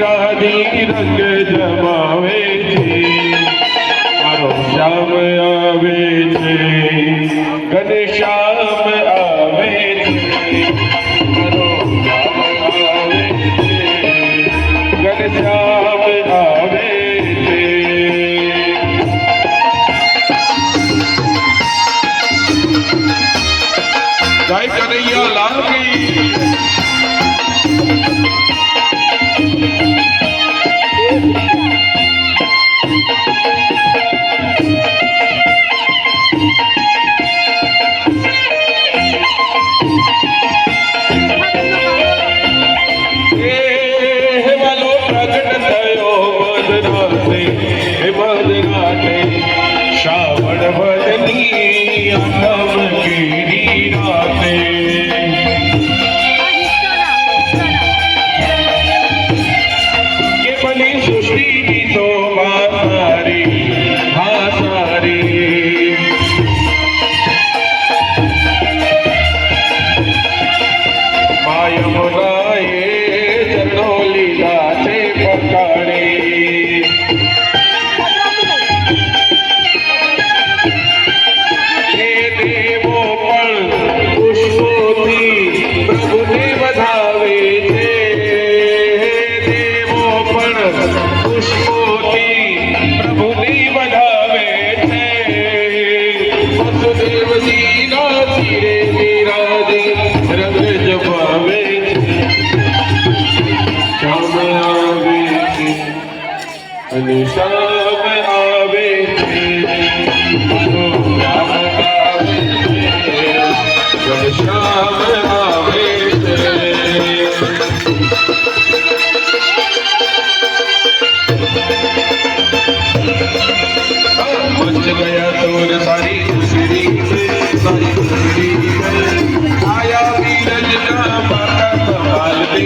રાધી રંગ જમાવે છે મારો શ્યામ આવે છે ઘનશ્યામ આવે છે મારો શ્યામ આવે છે ઘનશ્યામ આવે છે જય કનૈયા લાલ થયો મદરાતે હે શ્રાવણ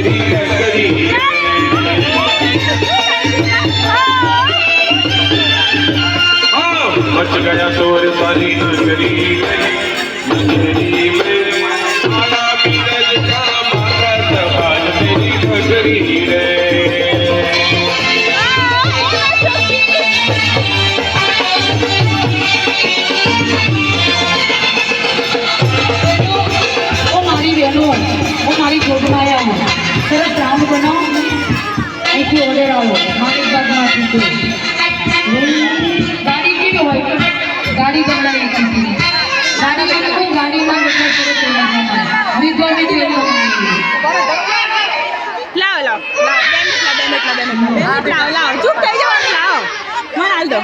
Yeah. बच गया तोर सारी नगरी नगरी में आया वीरज का माता कमाल तेरी नगरी रे ઓ મારી બહેનો ઓ મારી જોગમાયા સરસ રાઉન્ડ બનાવો અહીંથી ઓર્ડર આવો લાવો લાવો. લાવો લાવો ચૂપ થઈ જવાનું લાવો. મને હાલ દો